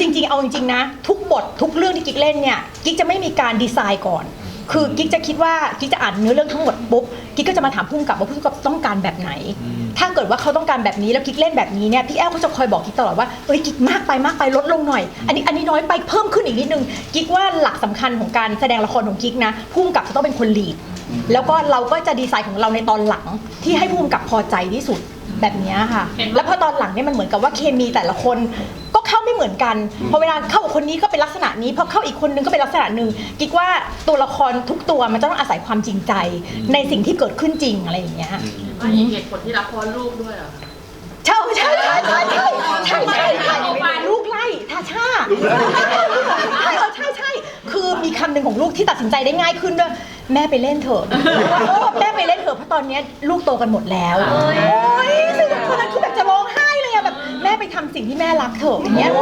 จริงๆ เอาจริงๆนะ ทุกบททุกเรื่องที่กิ๊กเล่นเนี่ยกิ๊กจะไม่มีการดีไซน์ก่อน คือกิ๊กจะคิดว่ากิ๊กจะอ่านเนื้อเรื่องทั้งหมดปุ๊บกิ๊กก็จะมาถามพุ่มกับว่าพุ่มกับต้องการแบบไหน ถ้าเกิดว่าเขาต้องการแบบนี้แล้วกิ๊กเล่นแบบนี้เนี่ยพี่แอลก็จะคอยบอกกิ๊กตลอดว่าเอ้ยกิ๊กมากไปมากไปลดลงหน่อย อันนี้อันนี้น้อยไปเพิ่มขึ้นอีกนิดนึงกิ๊กว่าหลักสำคัญของการแสดงละครของกิ๊กนะพุ่มกับจะต้องเป็นคนลีดแล้วก็เราก็จะดีไซน์ของเราในตอนหลังที่ให้พุ่มกับพอใจที่สุดแบบเนี้ยค่ะ แล้วพอตอนหลังเนี่ยมันเหมือนกับว่าเคมีแต่ละคนก็ เข้าไม่เหมือนกันพอเวลาเข้ากับคนนี้ก็เป็นลักษณะนี้พอเข้าอีกคนนึงก็เป็นลักษณะหนึ่งกิ๊กว่าตัวละครทุกตัวมันจะต้องอาศัยความจริงใจ ในสิ่งที่เกิดขึ้นจริงอะไรอย่างเงี้ยว่าอีกเหตุผลที่รับเพราะลูกด้วยเหรอ ใช่ใช่ใช่ใช่ใช่ใช่ใช่ใช่ลูกไล่ทาชาใช่เออใช่ใช่คือมีคำหนึ่งของลูกที่ตัดสินใจได้ง่ายขึ้นด้วยแม่ไปเล่นเถอะเออแม่ไปเล่นเถอะเพราะตอนเนี้ยลูกโตกันหมดแล้วโอ้ยซึ่งคนนั้นคือแบบจะร้อง ไห้เลยอะแบบแม่ไปทำสิ่งที่แม่รักเถอะอย่างเงี้ย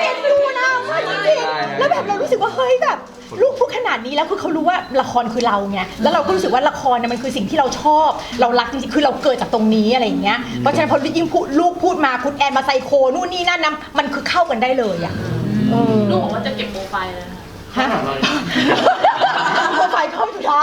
เอ็นดูนะมากจริงๆแล้วแบบเรารู้สึกว่าเฮ้ยแบบลูกพูดขนาดนี้แล้วคือเขารู้ว่าละครคือเราไงแล้วเราก็รู้สึกว่าละครเนี่ยมันคือสิ่งที่เราชอบ เรารักจริงๆคือเราเกิดจากตรงนี้อะไรอย่างเงี้ยเพราะฉะนั้นพอยิ่งพูดลูกพูดมาคุณแอนมาไซโคนู่นนี่นั่นนะมันคือเข้ากันได้เลยอะเออ ลูกบอกว่าจะเก็บโปรไฟล์เลยนะ ฮะโปรไฟล์เข้าจุฬา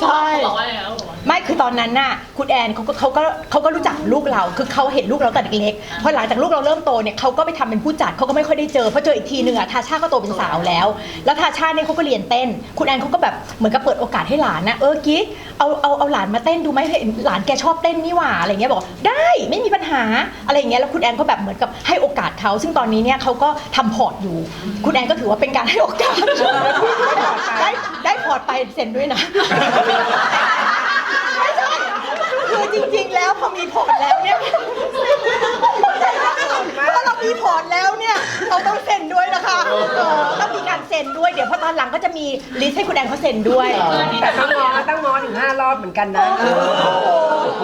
ใช่ บอกว่าอะไรนะบอกว่า ไม่คือตอนนั้นน่ะคุณแอนเขาก็เขาก็เขาก็รู้จักลูกเรา คือเขาเห็นลูกเราแต่เด็กๆพอหลังจากลูกเราเริ่มโตเนี่ยเขาก็ไปทำเป็นผู้จัดเขาก็ไม่ค่อยได้เจอเพอเจออีกทีหนึ่งอะทาชาก็โตเป็นสาวแล้ว แล้วทาชาเนี่ยเขาก็เรียนเต้น คุณแอนเขาก็แบบเหมือนกับเปิดโอกาสให้หลานนะเออกิ๊กเอาเอาเอาหลานมาเต้นดูไหมเห็นหลานแกชอบเต้นนี่หว่าอะไรเงี้ยบอกได้ไม่มีปัญหาอะไรเงี้ยแล้วคุณแอนก็แบบเหมือนกับให้โอกาสเขาซึ่งตอนนี้เนี่ยเขาก็ทำพอร์ตอยู่ คุณแอนก็ถือว่าเป็นการให้โอกาสได้ได้พอร์ตไปเซ็นด้วยนะ จริงๆ แล้วพอมีพอร์ตแล้วเนี่ยพอเรามีพอร์ตแล้วเนี่ยเราต้องเซ็นด้วยนะคะเออต้องมีการเซ็นด้วยเดี๋ยวพอตอนหลังก็จะมีลิสต์ให้คุณแอนเขาเซ็นด้วย แต่ต้องงอต้องงอถึงห้ารอบเหมือนกันนะ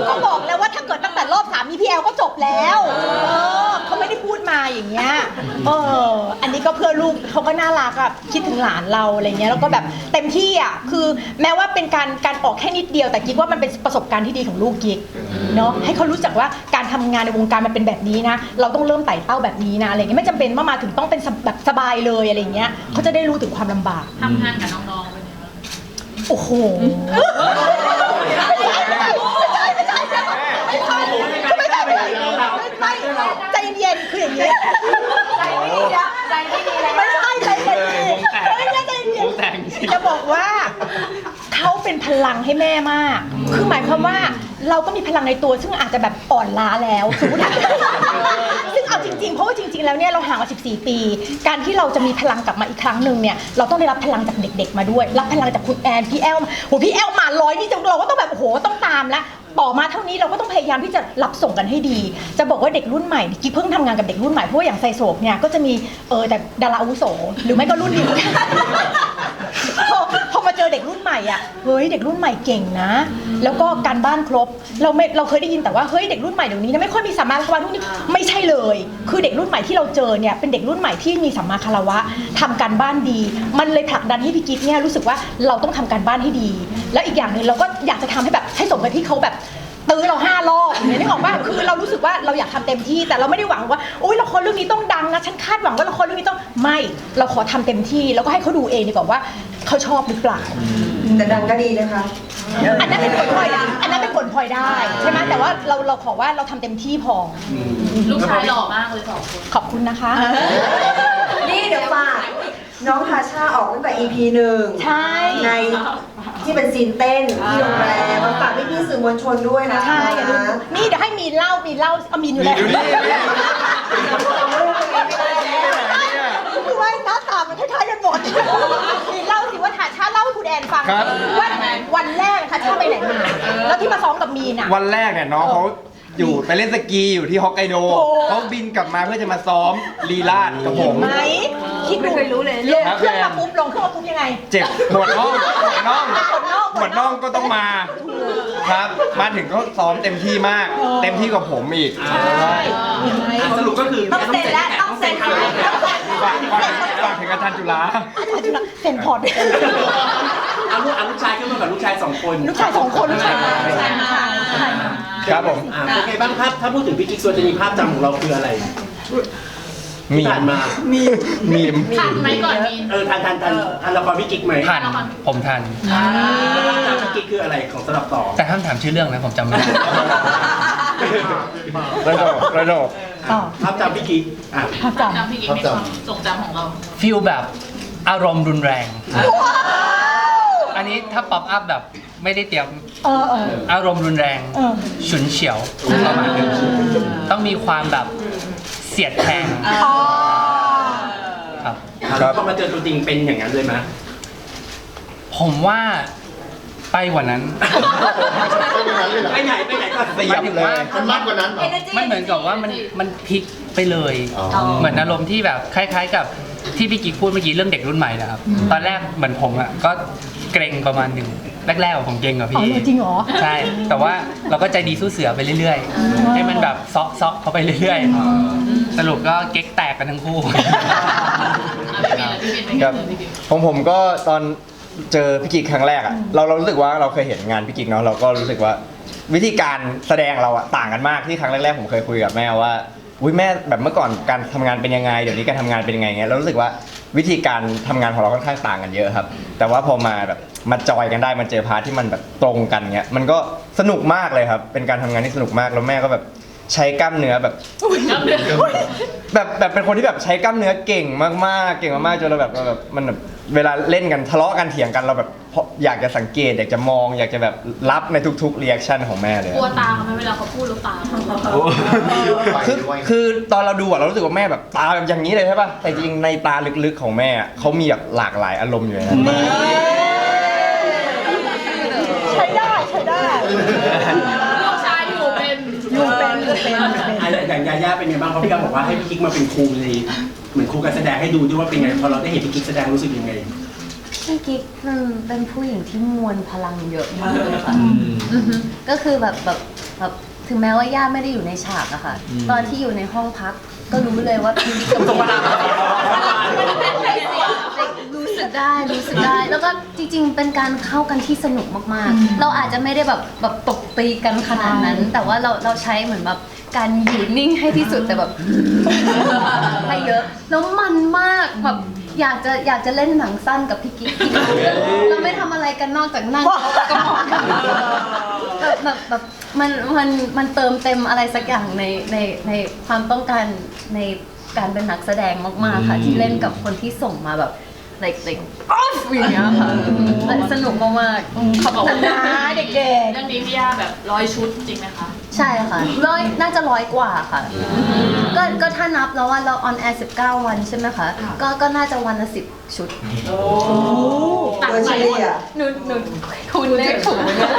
ก็บอกแล้วว่าถ้าเกิดตั้งแต่ รอบสามมีพี่แอลก็จบแล้วเออเขาไม่ได้พูดมาอย่างเงี้ยเอออันนี้ก็เพื่อลูกเขาก็น่ารักอะคิดถึงหลานเราอะไรเงี้ยแล้วก็แบบเต็มที่อะคือแม้ว่าเป็นการการออกแค่นิดเดียวแต่กิ๊กว่ามันเป็นประสบการณ์ที่ดีของลูกกิ๊กเนาะให้เขารู้จักว่าการทำงานในวงการมันเป็นแบบนี้นะ เราต้องเริ่มไต่เต้าแบบนี้นะอะไรเงี้ยไม่จำเป็นว่ามาถึงต้องเป็นแบบสบายเลยอะไรเงี้ยเขาจะได้รู้ถึงความลำบาก ทำงานกับน้องๆเป็นยังไงบ้าง โอ้โห ไม่ใช่ไม่ใช่ไม่ใช่ไม่ใช่ไม่ใช่ไม่ใช่ไม่ใช่ ไม่ใจเย็นคืออย่างนี้ใจไม่ดีนะใจไม่ดีแล้วไม่ใช่ใจเย็นไม่ใช่ใจเย็นจะบอกว่าเขาเป็นพลังให้แม่มาก คือหมายความว่าเราก็มีพลังในตัวซึ่งอาจจะแบบอ่อนล้าแล้วสมมติซึ่งเอาจริงๆ เพราะว่าจริง ๆ แล้วเนี่ยเราห่างมา14 ปี การที่เราจะมีพลังกลับมาอีกครั้งหนึ่งเนี่ยเราต้องได้รับพลังจากเด็ก ๆ มาด้วย รับพลังจากคุณแอนพี่แอลโหพี่แอลมาร้อยนี่เราก็ต้องแบบโอ้โหต้องตามแล้ว ต่อมาเท่านี้เราก็ต้องพยายามที่จะรับส่งกันให้ดี จะบอกว่าเด็กรุ่นใหม่กิ๊กเพิ่งทำงานกับเด็กรุ่นใหม่เพราะว่าอย่างไซโศกเนี่ยก็จะมีเออแต่ดาราอาวุโสหรือไม่ก็รุ่นเดียวกันพอพอมาเจอเด็กรุ่นใหม่อะเฮ้ยเด็กรุ่นใหม่เก่งนะ แล้วก็การบ้านครบ เราไม่เราเคยได้ยินแต่ว่าเฮ้ยเด็กรุ่นใหม่เดี๋ยวนี้นะไม่ค่อยมีสัมมาคารวะทุกนี้ไม่ใช่เลย คือเด็กรุ่นใหม่ที่เราเจอเนี่ยเป็นเด็กรุ่นใหม่ที่มีสัมมาคารวะทำการบ้านดี มันเลยผลักดันให้พี่กิ๊กเนี่ยรู้สึกว่าเราต้องทำการบ้านให้ดี แล้วอีกอย่างหนึ่งเราก็อยากจะทำให้แบบให้สมกับที่เขาแบบตื้อเราห้ารอบอย่างนี้นึกออกป่ะคือเรารู้สึกว่าเราอยากทำเต็มที่แต่เราไม่ได้หวังว่าโอ๊ยละครเรื่องนี้ต้องดังนะฉันคาดหวังว่าละครเรื่องนี้ต้องไม่เราขอทำเต็มที่แล้วก็ให้เขาดูเองดีกว่าว่าเขาชอบหรือเปล่า แต่ดังก็ดีนะคะ อันนั้นเป็นผลพลอยได้ อันนั้นเป็นผลพลอยได้ใช่ไหมแต่ว่าเราเราขอว่าเราทำเต็มที่พอ ลูกชายหล่อมากเลยสองคน ขอบคุณนะคะ นี่เดี๋ยวฝากน้องทาชาออกตั้งแต่ EP หนึ่งใช่ ในที่เป็นซีนเต้นที่โรงแรมมาฝากพี่ๆสื่อมวลชนด้วยนะใช่อย่าลืมนี่เดี๋ยวให้มีนเล่ามีนเล่าเอามีนอยู่แล้วคือว่าหน้าตามันคล้ายๆกันหมดมีนเล่าสิว่าทาชาเล่าให้คุณแอนฟังครับ ว่าวันแรกทาชาไปไหนมาแล้วที่มาซ้อมกับมีนอะวันแรกเนี่ยน้องเขา อยู่ไปเล่นสกีอยู่ที่ฮอกไกโดโอ้เขาบินกลับมาเพื่อจะมาซ้อมลีลาดกับผม ไหมคิดดูไม่เคยรู้เลยลงเครื่องมาปุ๊บลงเครื่องมาปุ๊บยังไงเจ็บปวดน่องปวดน่องปวดน่องปวดน่องก็ต้องมา ครับ มาถึงก็ซ้อมเต็มที่มาก เต็มที่กว่าผมอีกใช่เห็นไหมสรุปก็คือต้องเซ็นแล้วต้องเซ็นแล้วต้องเซ็นฝากฝากฝากถึงอาจารย์จุฬาอาจารย์จุฬาเซ็นพอร์ตเอาลูกเอาลูกชายขึ้นมากับลูกชายสองคน ลูกชายสองคนลูกชายใช่ใช่ใช่ ครับผม อะเป็นไงบ้างครับถ้าพูดถึงพี่กิ๊กส่วนจะมีภาพจำของเราคืออะไรมีที่ผ่านมา มีมีมทันไหมก่อนมีน เออทันทันทันทันละครพี่กิ๊กไหมทันผมทันแล้วภาพจำพี่กิ๊กคืออะไรของสำหรับต่อ แต่ห้ามถามชื่อเรื่องนะผมจำไม่ได้ ระโดดระโดดภาพจำพี่กิ๊กอะจำพี่กิ๊กในความทรงจำของเรา ฟิลแบบอารมณ์รุนแรงอัน นี้ถ้าป๊อปอัพแบบไม่ได้เตรียมเออเออ อารมณ์รุนแรงเออ ฉุนเฉียวประมาณนึงต้องมีความแบบเสียดแทงอ๋อ ครับ แล้วพอมาเจอตัวจริงเป็นอย่างนั้นเลยไหมผมว่าไปกว่านั้นไปไหนไปไหนก่อนเสียบเลย มันมากกว่านั้นเหรอมันเหมือนกับว่ามันมันพลิกไปเลย อ๋อ เหมือนอารมณ์ที่แบบคล้าย ๆ กับที่พี่กิ๊กพูดเมื่อกี้เรื่องเด็กรุ่นใหม่นะครับ ตอนแรกเหมือนผมอะก็ เกรงประมาณหนึ่งแรกๆอะผมเกรงกับอ๋อพี่เหรอจริงเหรอ ใช่ แต่ว่าเราก็ใจดีสู้เสือไปเรื่อยๆ ให้มันแบบซอกซอกเข้าไปเรื่อยๆ สรุปก็เก๊กแตกกันทั้งคู่อะพี่บินเลยพี่บินเป็นไงครับเจอพี่บิ๊กของผมก็ตอนเจอพี่กิกครั้งแรกอะเราเรารู้สึกว่าเราเคยเห็นงานพี่กิกเนาะเราก็รู้สึกว่าวิธีการแสดงเราอะต่างกันมากที่ครั้งแรกๆผมเคยคุยกับแม่ว่าอุ้ยแม่แบบเมื่อก่อนการทำงานเป็นยังไงเดี๋ยวนี้การทำงานเป็นยังไงเงี้ยเรารู้สึกว่า วิธีการทำงานของเราค่อนข้างต่างกันเยอะครับ แต่ว่าพอมาแบบมาจอยกันได้มาเจอพาร์ทที่มันแบบตรงกันเงี้ยมันก็สนุกมากเลยครับเป็นการทำงานที่สนุกมากแล้วแม่ก็แบบ ใช้กล้ามเนื้อแบบครับเดือนแบบแบบเป็นคนที่แบบใช้กล้ามเนื้อเก่งมากๆ เก่งมากๆจนเราแบบเราแบบมันแบบเวลาเล่นกันทะเลาะกันเถียงกันเราแบบเพราะอยากจะสังเกตอยากจะมอง อยากจะแบบรับในทุกๆเรีแอคชั่นของแม่เลยกลัวตาเขาไหมเวลาเขาพูดแล้วตาเขาคือคือตอนเราดูอะเรารู้สึกว่าแม่แบบตาแบบอย่างนี้เลยใช่ป่ะแต่จริงๆในตาลึกๆของแม่อะเขามีแบบหลากหลายอารมณ์อยู่ในนั้นมาก ใช้ได้ใช้ได้ ลูกชายอยู่เป็น อยู่เป็นอยู่เป็นอยู่เป็นอะอย่างยาย่าเป็นไงบ้างเพราะพี่กับอกว่าให้พี่กิ๊กมาเป็นครูในเหมือนครูการแสดงให้ดูด้วยว่าเป็นไงพอเราได้เห็นพี่กิ๊กแสดงรู้สึกยังไง พี่กิ๊กเป็นเป็นผู้หญิงที่มวลพลังเยอะมากเลยค่ะอือฮึก็คือแบบแบบแบบถึงแม้ว่าย่าไม่ได้อยู่ในฉากอะค่ะ ตอนที่อยู่ในห้องพักก็รู้เลยว่าพี่กิ๊กกับพลังรู้สึ กได้รู้สึกได้ แล้วก็จริง ๆ เป็นการเข้ากันที่สนุกมากๆ เราอาจจะไม่ได้แบบแบบตบตีกันขนาดนั้น แต่ว่าเราเราใช้เหมือนแบบการอยู่นิ่งให้ที่สุดแต่แบบให้เยอะแล้วมันมากแบบอยากจะอยากจะเล่นหนังสั้นกับพี่กิ๊กที่เราไม่ทำอะไรกันนอกจากนั่งแล้วก็มองกันแบบแบบแบบมันมันมันเติมเต็มอะไรสักอย่างในในในความต้องการในการเป็นนักแสดงมากๆค่ะที่เล่นกับคนที่ส่งมาแบบ like like ออฟอย่างเงี้ยค่ะสนุกมากๆขอบคุณนะนะเด็กเรื่องนี้พี่ย่าแบบร้อยชุดจริงไหมคะใช่ค่ะร้อยน่าจะร้อยกว่าค่ะ ก็ก็ถ้านับแล้วว่าเราออนแอร์19 วันใช่ไหมคะ ก็ก็น่าจะวันละ10 ชุด ตัดโดยใหเฉม่ลี่ยหนูหนูคูณเลขถูกไหมเนี่ย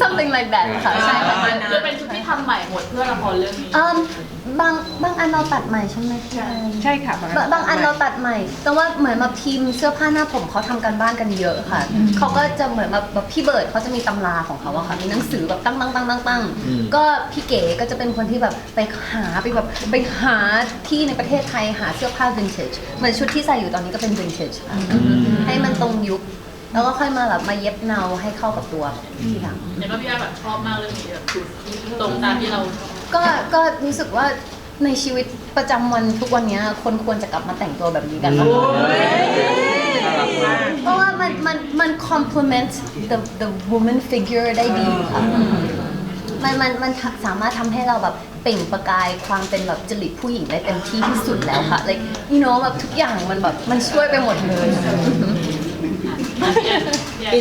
something like that ค่ะ ใช่ค่ะ คือเป็นชุดที่ทำใหม่หมดเพื่อละครเรื่องนี้ เอิ่ม บางบางอันเราตัดใหม่ใช่ไหมใช่ๆใช่ค่ะบางบางอันเราตัดใหม่แต่ว่าเหมือนแบบทีมเสื้อผ้าหน้าผมเขาทำกันบ้านกันเยอะค่ะ เขาก็จะเหมือนแบบแบบพี่เบิร์ดเขาจะมีตำราของเขาอะค่ะ มีหนังสือแบบตั้งตั้งตั้งตั้งตั้งก็พี่เก๋ก็จะเป็นคนที่แบบไปหาไปแบบไปหาที่ในประเทศไทยหาเสื้อผ้าวินเทจเหมือนชุดที่ใส่อยู่ตอนนี้ก็เป็นวินเทจค่ะให้มันตรงยุค แล้วก็ค่อยมาแบบมาเย็บเนาให้เข้ากับตัวทีหลังเห็นว่าพี่ย่าแบบชอบมากเรื่องนี้แบบชุดตรงตามที่เรา ก็ก็รู้สึกว่าในชีวิตประจำวันทุกวันเนี้ยคนควรจะกลับมาแต่งตัวแบบนี้กันมากเพราะว่ามันมันมัน complement the the woman figure ได้ดีค่ะมันมันมันสามารถทำให้เราแบบเปล่งประกายความเป็นแบบจริตผู้หญิงได้เต็มที่ที่สุดแล้วค่ะ like you know แบบทุกอย่างมันแบบมันช่วยไปหมดเลยพี่ย่า